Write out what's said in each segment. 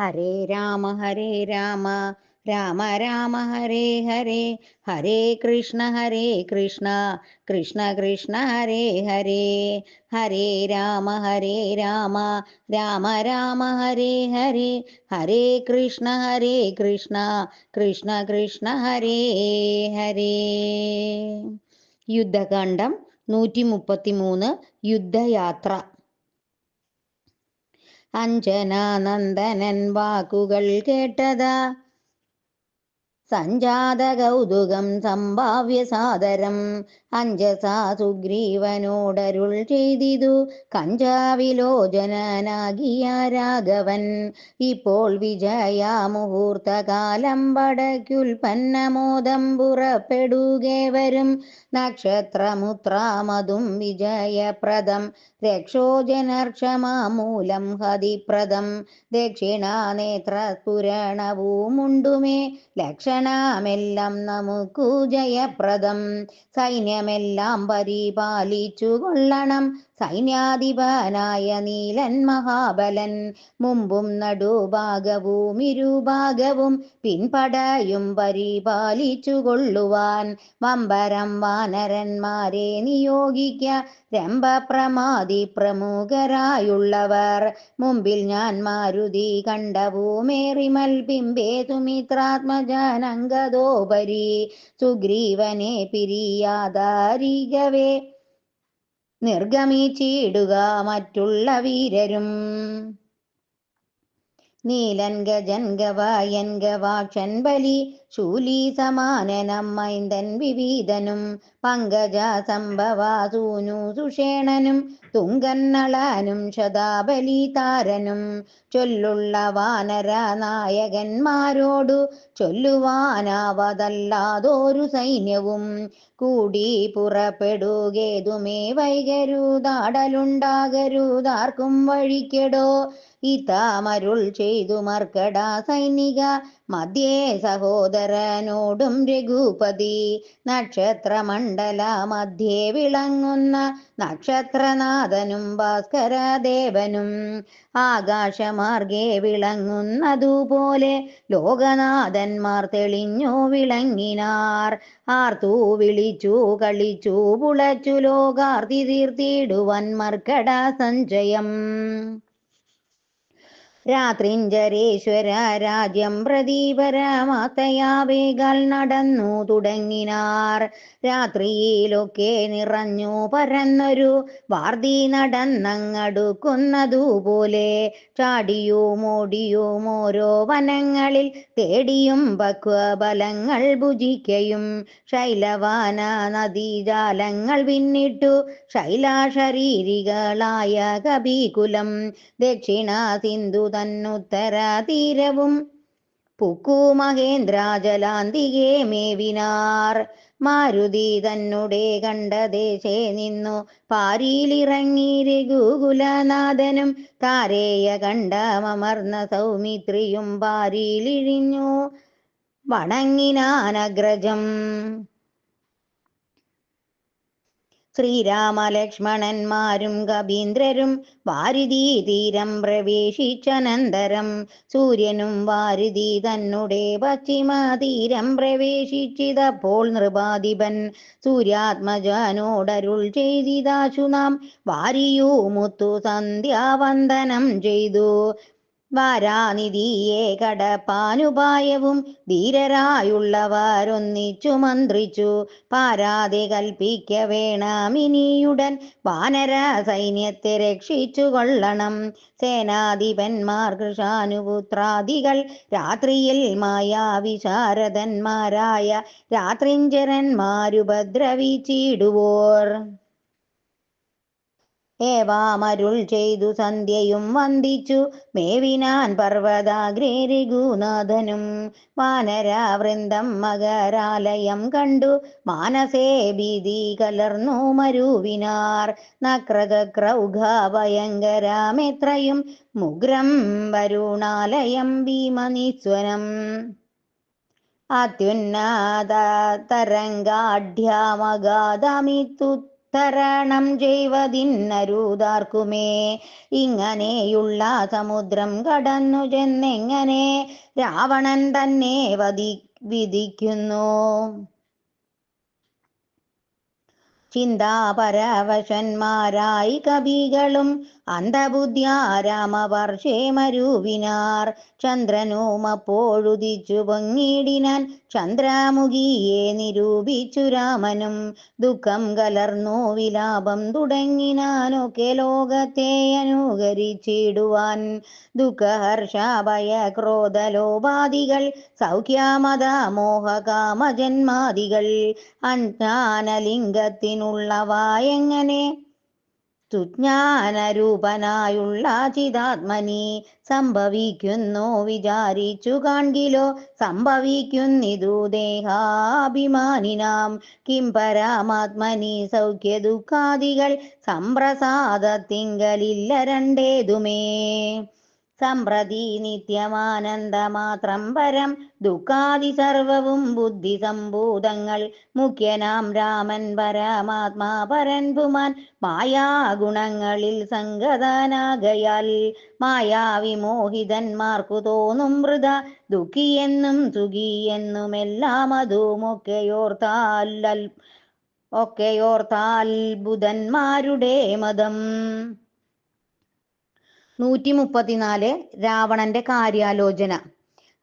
ഹരേ രാമ ഹരേ രാമ. രാമ രാമ ഹരേ ഹരേ. ഹരേ കൃഷ്ണ ഹരേ കൃഷ്ണ. കൃഷ്ണ കൃഷ്ണ ഹരേ ഹരേ. ഹരേ രാമ ഹരേ രാമ. രാമ രാമ ഹരേ ഹരേ. ഹരേ കൃഷ്ണ ഹരേ കൃഷ്ണ. കൃഷ്ണ കൃഷ്ണ ഹരേ ഹരേ. യുദ്ധകാന്ഡം നൂറ്റി മുപ്പത്തി മൂന്ന് യുദ്ധയാത്ര. അഞ്ജനാനന്ദനൻ വാക്കുകൾ കേട്ടതാ. സഞ്ജാത കൗതുകം സംഭാവ്യ സാദരം അഞ്ജസാ സുഗ്രീവനോടരുൾ ചെയ്തിതു. കഞ്ചാവിലോചനാകിയ രാഘവൻ. ഇപ്പോൾ വിജയ മുഹൂർത്തകാലം പടക്കുൽപ്പന്നമോദം പുറപ്പെടുകേവരും. നക്ഷത്രമുത്രാമതും വിജയപ്രദം. രക്ഷോജനർക്ഷമാമൂലം ഹതിപ്രദം. ദക്ഷിണാനേത്രസ്ഫുരണവുമുണ്ടുമേ. ലക്ഷണമെല്ലാം നമുക്കു ജയപ്രദം. സൈന്യമെല്ലാം പരിപാലിച്ചു കൊള്ളണം സൈന്യാധിപനായ നീലൻ മഹാബലൻ മുമ്പും നടുഭാഗവും ഇരുഭാഗവും പിൻപടയും പരിപാലിച്ചു കൊള്ളുവാൻ വമ്പരം വാനരന്മാരെ നിയോഗിക്ക രംഭപ്രമാതി പ്രമുഖരായുള്ളവർ. മുമ്പിൽ ഞാൻ മാരുതി കണ്ടവുമേറിമൽ ബിംബേ സുമിത്രാത്മജനങ്കതോപരി സുഗ്രീവനെ പിരിയാതാരികവേ നിർഗമിച്ചിടുക മറ്റുള്ള വീരരും. നീലൻ ഗജൻ ഗവായൻ ഗവാക്ഷൻ ബലി ശൂലി സമാനനം മൈന്ദൻ വിവീതനും പങ്കജ സംഭവാസൂനു സുഷേണനും തുങ്കന്നളാനും ശതാബലി താരനും ചൊല്ലുള്ള വാനര നായകന്മാരോടു ചൊല്ലുവാനാവതല്ലാതൊരു സൈന്യവും കൂടി പുറപ്പെടുകേതുമേ വൈകരുതാടലുണ്ടാകരുതാർക്കും വഴിക്കെടോ. ഇതാമരുൾ ചെയ്തു മർക്കട സൈനിക മധ്യേ സഹോദരനോടും രഘുപതി നക്ഷത്രമണ്ഡല മധ്യേ വിളങ്ങുന്ന നക്ഷത്രനാഥനും ഭാസ്കരദേവനും ആകാശമാർഗേ വിളങ്ങുന്നതുപോലെ ലോകനാഥന്മാർ തെളിഞ്ഞു വിളങ്ങിനാർ. ആർത്തു വിളിച്ചു കളിച്ചു പുളച്ചു ലോകാർത്തി തീർത്തിടുവൻ മർക്കട സഞ്ചയം. രാത്രിഞ്ചരേശ്വര രാജ്യം പ്രദീപരമാത്തയാവേകാൽ നടന്നു തുടങ്ങിനാർ. രാത്രിയിലൊക്കെ നിറഞ്ഞു പരന്നൊരു വാർതി നടന്നങ്ങടുക്കുന്നതുപോലെ ചാടിയും ഓടിയും ഓരോ വനങ്ങളിൽ തേടിയും പക്വബലങ്ങൾ ഭുജിക്കയും ശൈലവാന നദീജാലങ്ങൾ പിന്നിട്ടു ശൈലാശരീരികളായ കപികുലം. ദക്ഷിണ സിന്ധു തന്നുത്തര തീരവും പുക്കു മഹേന്ദ്രാജലാന്തികെ മേവിനാർ. മാരുതി തന്നെ കണ്ടദേശേ നിന്നു. പാരിയിലിറങ്ങി രഘുകുലനാഥനും താരേയ കണ്ട മമർന്ന സൗമിത്രിയും പാരിയിലിഴിഞ്ഞു. വണങ്ങിനാനഗ്രജം ശ്രീരാമലക്ഷ്മണന്മാരും കവീന്ദ്രരും വാരുതി തീരം പ്രവേശിച്ചനന്തരം. സൂര്യനും വാരുതി തന്നുടെ പശ്ചിമ തീരം പ്രവേശിച്ചിതപ്പോൾ നൃപാധിപൻ സൂര്യാത്മജനോടരുൾ ചെയ്തിതാശു നാം. വാരിയൂ മുത്തു സന്ധ്യാവന്ദനം ചെയ്തു. വാരാനിധിയെ കടപ്പാനുപായവും ധീരരായുള്ളവരൊന്നിച്ചു മന്ത്രിച്ചു. പാരാതെ കൽപ്പിക്ക വേണമിനിയുടൻ വാനര സൈന്യത്തെ രക്ഷിച്ചു കൊള്ളണം. സേനാധിപന്മാർ കൃഷാനുപുത്രാദികൾ രാത്രിയിൽ മായാവിശാരദന്മാരായ രാത്രിഞ്ചരന്മാരുപദ്രവിച്ചിടുവോർ. ഏവാമരുൾ ചെയ്തു സന്ധ്യയും വന്ദിച്ചു. മേവിനാൻ പർവതാഗ്രേ രഘുനാഥനും വാനരാവൃന്ദം മകരാലയം കണ്ടു. മാനസേ ഭീതി കലർന്നു മരുവിനാർ. നക്രചക്രൗഘ ഭയങ്കരമെത്രയും മുഗ്രം വരുണാലയം ഭീമനിസ്വനം. അത്യുന്നത തരംഗാഢ്യമഗാധമിത്തു തരണം ചെയ്വതിന്നരുതാർക്കുമേ ഇങ്ങനെയുള്ള സമുദ്രം കടന്നു ചെന്നെങ്ങനെ രാവണൻ തന്നെ വധി വിധിക്കുന്നു. ചിന്താപരവശന്മാരായി കവികളും അന്ധബുദ്ധ്യാ രാമവർഷേമരൂപിനാർ ചന്ദ്രനോമപ്പോഴുതിച്ചു പൊങ്ങിടിനാൻ ചന്ദ്രാമുഖിയെ നിരൂപിച്ചു രാമനും. ദുഃഖം കലർന്നു വിലാപം തുടങ്ങിനാനൊക്കെ ലോകത്തെ അനുകരിച്ചിടുവാൻ. ദുഃഖഹർഷാഭയ ക്രോധലോപാധികൾ സൗഖ്യാമത മോഹകാമജന്മാദികൾ അജ്ഞാനലിംഗത്തിനുള്ളവ എങ്ങനെ സുജ്ഞാനരൂപനായുള്ള ചിതാത്മനി സംഭവിക്കുന്നു വിചാരിച്ചു കാൺകിലോ സംഭവിക്കുന്നിതു ദേഹാഭിമാനിനാം. കിം പരാമാത്മനി സൗഖ്യ ദുഃഖാദികൾ സംപ്രസാദത്തിങ്കലില്ല രണ്ടേതുമേ. സമ്പ്രതി നിത്യമാനന്ദമാത്രം പരം ദുഃഖാദി സർവവും ബുദ്ധി സംഭൂതങ്ങൾ മുഖ്യനാം രാമൻ പരമാത്മാ പരൻ പുമാൻ മായാഗുണങ്ങളിൽ സംഗതനാകയാൽ. മായാവിമോഹിതന്മാർക്കു തോന്നും മൃത ദുഃഖിയെന്നും സുഖിയെന്നുമെല്ലാം അതുമൊക്കെയോർത്താൽ ഒക്കെയോർത്താൽ ബുധന്മാരുടെ മതം. നൂറ്റി മുപ്പത്തിനാല് രാവണന്റെ കാര്യാലോചന.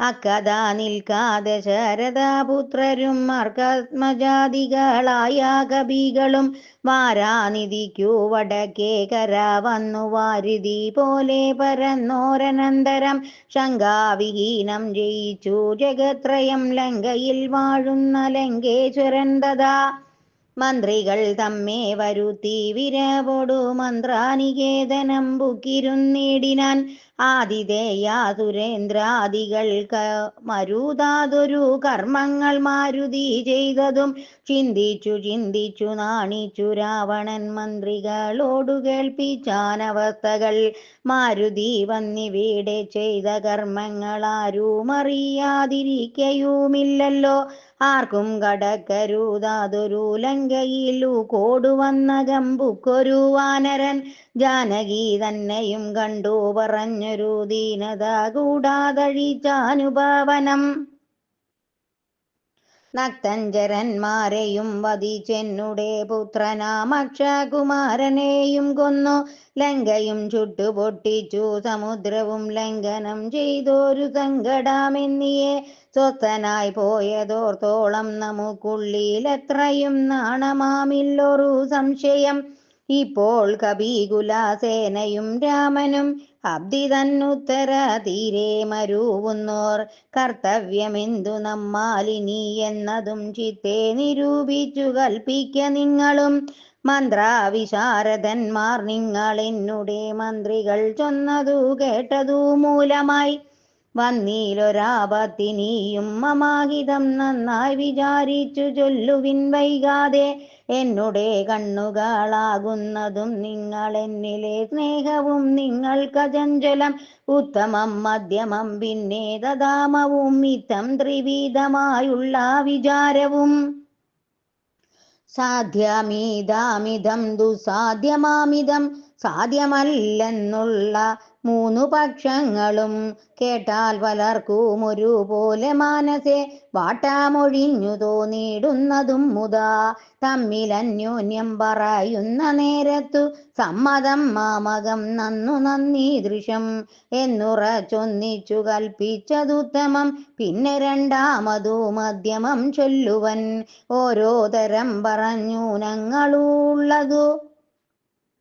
അക്കഥ നിൽക്കാതെ ശരദാപുത്രരും അർക്കാത്മജാതികളായ കവികളും വാരാനിധിക്കു വടക്കേ കര വന്നു വാരിധി പോലെ പരന്നോരനന്തരം ശങ്കാവിഹീനം ജയിച്ചു. ജഗത്രയം ലങ്കയിൽ വാഴുന്ന ലങ്കേശ്വരൻ തഥാ മന്ത്രികൾ തമ്മേ വരുത്തി വിരവോടു മന്ത്രാനികേതനം ബുക്കിരുന്നിടിനാൻ ആതിഥേയ സുരേന്ദ്രാദികൾക്ക് മരുതാതൊരു കർമ്മങ്ങൾ മാരുതി ചെയ്തതും ചിന്തിച്ചു ചിന്തിച്ചു നാണിച്ചു രാവണൻ മന്ത്രികളോടു കേൾപ്പിച്ചാനവസ്ഥകൾ മാരുതി വന്നിവിടെ ചെയ്ത അറിയാതിരിക്കയുമില്ലല്ലോ ആർക്കും കടക്കരുതാതൊരു ലങ്കയിലു കോടുവന്ന ഗമ്പുക്കൊരു വാനരൻ ജാനകി തന്നെയും കണ്ടു പറഞ്ഞൊരു ദീനത കൂടാതഴിച്ചാനുഭാവനം നക്തഞ്ചരന്മാരെയും വധിച്ചെന്നുടെ പുത്രനാമക്ഷകുമാരനെയും കൊന്നു. ലങ്കയും ചുട്ടുപൊട്ടിച്ചു സമുദ്രവും ലംഘനം ചെയ്തൊരു സങ്കടാമെന്നിയെ സ്വസ്ഥനായി പോയതോർത്തോളം നമുക്കുള്ളിലെത്രയും നാണമാമില്ലൊരു സംശയം. ഇപ്പോൾ കപികുലാസേനയും രാമനും അബ്ദി തന്നുത്തര തീരെ മരുവുന്നോർ കർത്തവ്യമെന്തു നമ്മാലിനി എന്നതും ചിത്തെ നിരൂപിച്ചു കൽപ്പിക്ക നിങ്ങളും. മന്ത്രാവിശാരദന്മാർ നിങ്ങൾ എന്നുടെ മന്ത്രികൾ ചൊന്നതു കേട്ടതു മൂലമായി. വന്നീലൊരാപത്തിനിയും മമാഹിതം നന്നായി വിചാരിച്ചു ചൊല്ലുവിൻ വൈകാതെ എന്നുടെ കണ്ണുകളാകുന്നതും നിങ്ങൾ എന്നിലെ സ്നേഹവും നിങ്ങൾക്കചഞ്ചലം ഉത്തമം മധ്യമം പിന്നെ തഥാമവും ഇത്തം ത്രിവിധമായുള്ള വിചാരവും. സാധ്യമീതാമിതം ദുസാധ്യമാമിതം സാധ്യമല്ലെന്നുള്ള മൂന്നു പക്ഷങ്ങളും കേട്ടാൽ പലർക്കും ഒരുപോലെ മാനസെ. വാട്ടാമൊഴിഞ്ഞു തോന്നിയിടുന്നതും മുതാ. തമ്മിൽ അന്യോന്യം പറയുന്ന നേരത്തു സമ്മതം മാമകം നന്നു നന്ദി ദൃശം എന്നുറച്ചൊന്നിച്ചു കൽപ്പിച്ചതുത്തമം പിന്നെ രണ്ടാമതു മധ്യമം ചൊല്ലുവൻ. ഓരോ തരം പറഞ്ഞു ഞങ്ങളുള്ളതു.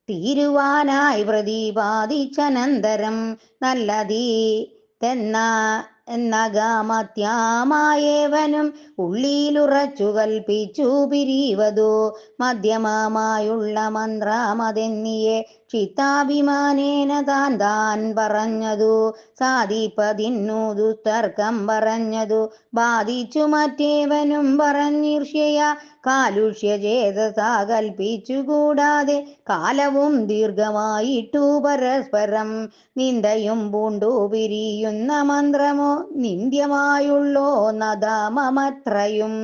തീരുവാനായി പ്രതിപാദിച്ചനന്തരം നല്ലതീ തെന്ന എന്നഗാമത്യാമായേവനും ഉള്ളിയിലുറച്ചു കൽപ്പിച്ചു പിരിവതു മധ്യമമായുള്ള മന്ത്രമതെന്നിയെ ചിത്താഭിമാനേന താൻ താൻ പറഞ്ഞതു സാധിപ്പതിന്നു ദുസ്തർക്കം പറഞ്ഞതു. ബാധിച്ചു മറ്റേവനും പറഞ്ഞീർഷ്യയ കാലുഷ്യ ചേതസാ കൽപ്പിച്ചു കൂടാതെ കാലവും ദീർഘമായിട്ടു പരസ്പരം നിന്ദയും പൂണ്ടു പിരിയുന്ന മന്ത്രമോ നിന്ദ്യമായുള്ളോ നദാമമത്രയും.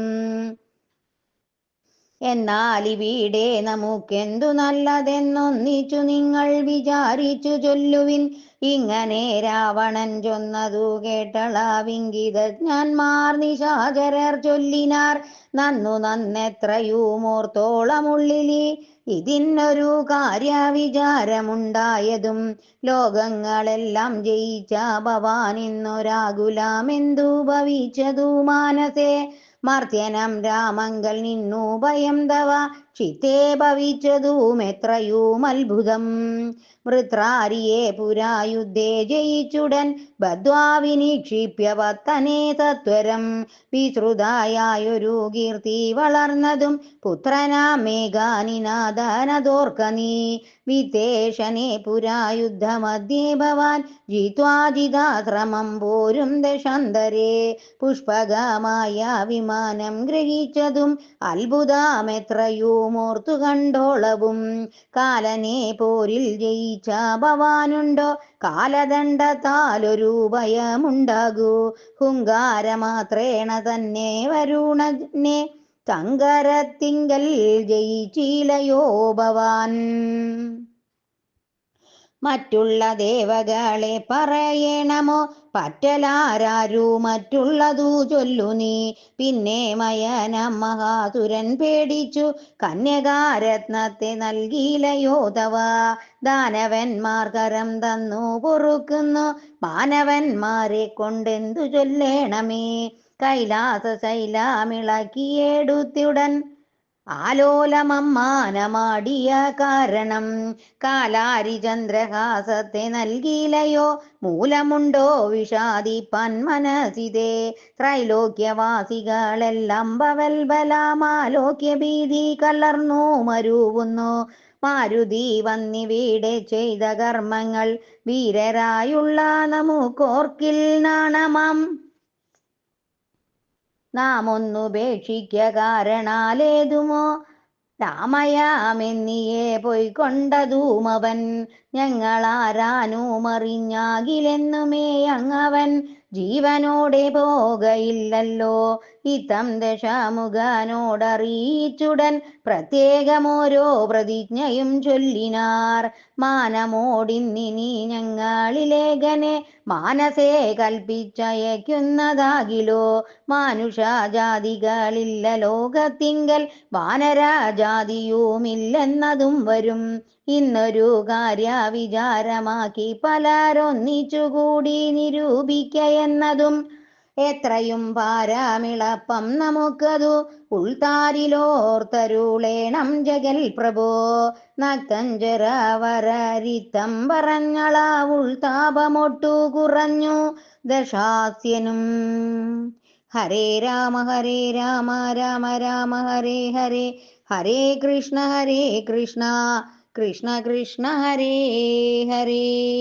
എന്നാൽ ഇവിടെ നമുക്കെന്തു നല്ലതെന്നൊന്നിച്ചു നിങ്ങൾ വിചാരിച്ചു ചൊല്ലുവിൻ. ഇങ്ങനെ രാവണൻ ചൊന്നതു കേട്ടളാവിംഗിതജ്ഞാൻമാർ നിശാചരർ ചൊല്ലിനാർ. നന്നു നന്നെത്രയുമോർത്തോളമുള്ളിലി ഇതിനൊരു കാര്യവിചാരമുണ്ടായതും ലോകങ്ങളെല്ലാം ജയിച്ച ഭവാൻ ഇന്നൊരാകുലാമെന്തു ഭവിച്ചതു മാനസേ. മർത്യനം രാമങ്കൽ നിന്നു ഭയം തവ ചിത്തേ ഭവിച്ചതും എത്രയും അത്ഭുതം. വൃത്രാരിയെ പുരായുദ്ധേ ജയിച്ചുടൻ പത്തനെ തത്വരം. വിശ്രുതായൊരു കീർത്തി വളർന്നതും പുത്രനാ മേഘാനിനാദനതോർക്ക നീ. വിത്തേഷനെ പുരായുദ്ധമധ്യേ ഭവാൻ. ജിത്വാജിതാശ്രമം പോരും ദശാന്തരേ. പുഷ്പകമായ വിമാനം ഗ്രഹിച്ചതും അത്ഭുതമെത്രയോ മോർത്തു കണ്ടോളവും. കാലനെ പോരിൽ ജയിച്ച ഭവാനുണ്ടോ? കാലദണ്ഡത്താലൊരു ഭയമുണ്ടാകൂ. ഹുങ്കാരമാത്രേണ തന്നെ വരുണനെ. തങ്കരത്തിങ്കൽ ജയിച്ചിലയോ ഭവാൻ. മറ്റുള്ള ദേവകളെ പറയണമോ? പറ്റലാരാരു മറ്റുള്ളതു ചൊല്ലു നീ. പിന്നെ മയനം മഹാസുരൻ പേടിച്ചു. കന്യകാരത്നത്തെ നൽകിയിലയോ യോധവ ദാനവന്മാർ കരം തന്നു പൊറുക്കുന്നു. മാനവന്മാരെ കൊണ്ടെന്തു ചൊല്ലേണമേ? കൈലാസ ശൈലമിളക്കിയെടുത്തിയുടൻ ആലോലമമ്മാനമാടിയ കാരണം. കാലാരി ചന്ദ്രഹാസത്തെ നൽകിയിലയോ മൂലമുണ്ടോ വിഷാദിപ്പാൻ മനസിതേ ത്രൈലോക്യവാസികളെല്ലാം ബവൽബലാമാലോക്യ ഭീതി കലർന്നു മരുവുന്നു. മാരുതി വന്നിവിടെ ചെയ്ത കർമ്മങ്ങൾ വീരരായുള്ള നമുക്കോർക്കിൽ നാണമാം. നാം ഒന്നുപേക്ഷിക്ക കാരണാലേതുമോ? രാമയാമെന്നിയെ ഞങ്ങൾ ഞങ്ങളാരാനുമറിഞ്ഞാകിലെന്നുമേ അങ്ങവൻ. ജീവനോടെ പോകയില്ലല്ലോ. ഇത്തം ദശാമുഖാനോടറിയിച്ചുടൻ പ്രത്യേകമോരോ പ്രതിജ്ഞയും ചൊല്ലിനാർ. മാനമോടിന്നിനി ഞങ്ങളിലേഖനെ മാനസേ കൽപ്പിച്ചയക്കുന്നതാകിലോ? മാനുഷാജാതികളില്ല ലോകത്തിങ്കൽ വാനരാജാതിയുമില്ലെന്നതും വരും. ഇന്നൊരു കാര്യ വിചാരമാക്കി പലരൊന്നിച്ചുകൂടി നിരൂപിക്ക എന്നതും എത്രയും പാരാമിളപ്പം നമുക്കതു ഉൾത്താരിലോർത്തരുളേണം ജഗൽ പ്രഭോ. നക്തഞ്ചരവരരിത്തം പറഞ്ഞളാ ഉൾതാപമൊട്ടു കുറഞ്ഞു ദശാസ്യനും. ഹരേ രാമ ഹരേ രാമ രാമ രാമ ഹരേ ഹരേ. ഹരേ കൃഷ്ണ ഹരേ കൃഷ്ണ. കൃഷ്ണ കൃഷ്ണ ഹരേ ഹരേ.